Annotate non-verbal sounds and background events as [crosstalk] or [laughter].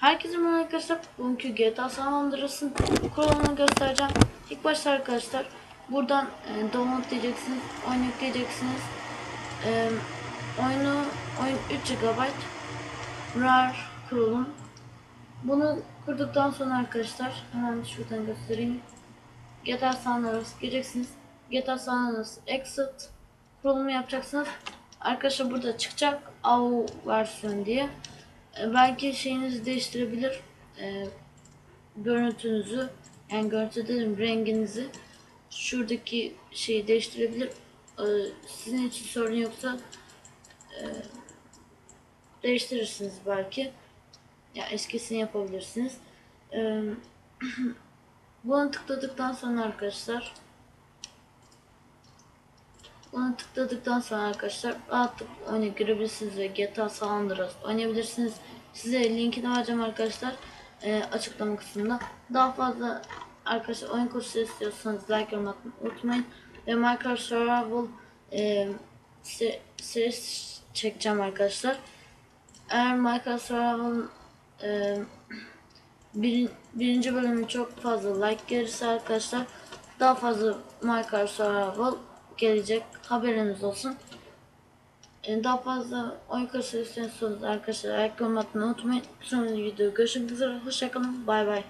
Herkese merhaba arkadaşlar. Bugünkü GTA San Andreas'ın kurulumunu göstereceğim. İlk başta arkadaşlar buradan e, download diyeceksiniz. Oyun yükleyeceksiniz. E, oyunu oyun 3 GB RAR kurulum. Bunu kurduktan sonra arkadaşlar hemen şuradan göstereyim. GTA San Andreas gireceksiniz. GTA San Andreas Exit kurulumu yapacaksınız. Arkadaşlar burada çıkacak AU versiyon diye. E, belki şeyinizi değiştirebilir. E, görüntünüzü yani görüntü dedim renginizi şuradaki şeyi değiştirebilir. E, sizin için sorun yoksa e, değiştirirsiniz belki. Ya eskisini yapabilirsiniz. E, [clears throat] bunu tıkladıktan sonra arkadaşlar bunu tıkladıktan sonra arkadaşlar rahatlıkla oyuna girebilirsiniz ve GTA San Andreas oynayabilirsiniz. Size linkini vereceğim arkadaşlar e, açıklama kısmında. Daha fazla arkadaşlar oyun kursu istiyorsanız like yorum atmayı unutmayın. Ve Minecraft Survival e, se serisi çekeceğim arkadaşlar. Eğer Minecraft Survival e, bir, birinci bölümü çok fazla like gelirse arkadaşlar daha fazla Minecraft Survival gelecek haberiniz olsun. Ee, Daha fazla oyun istiyorsanız arkadaşlar like atmayı unutmayın. Sonraki videoda görüşmek üzere. Hoşçakalın. Bay bay.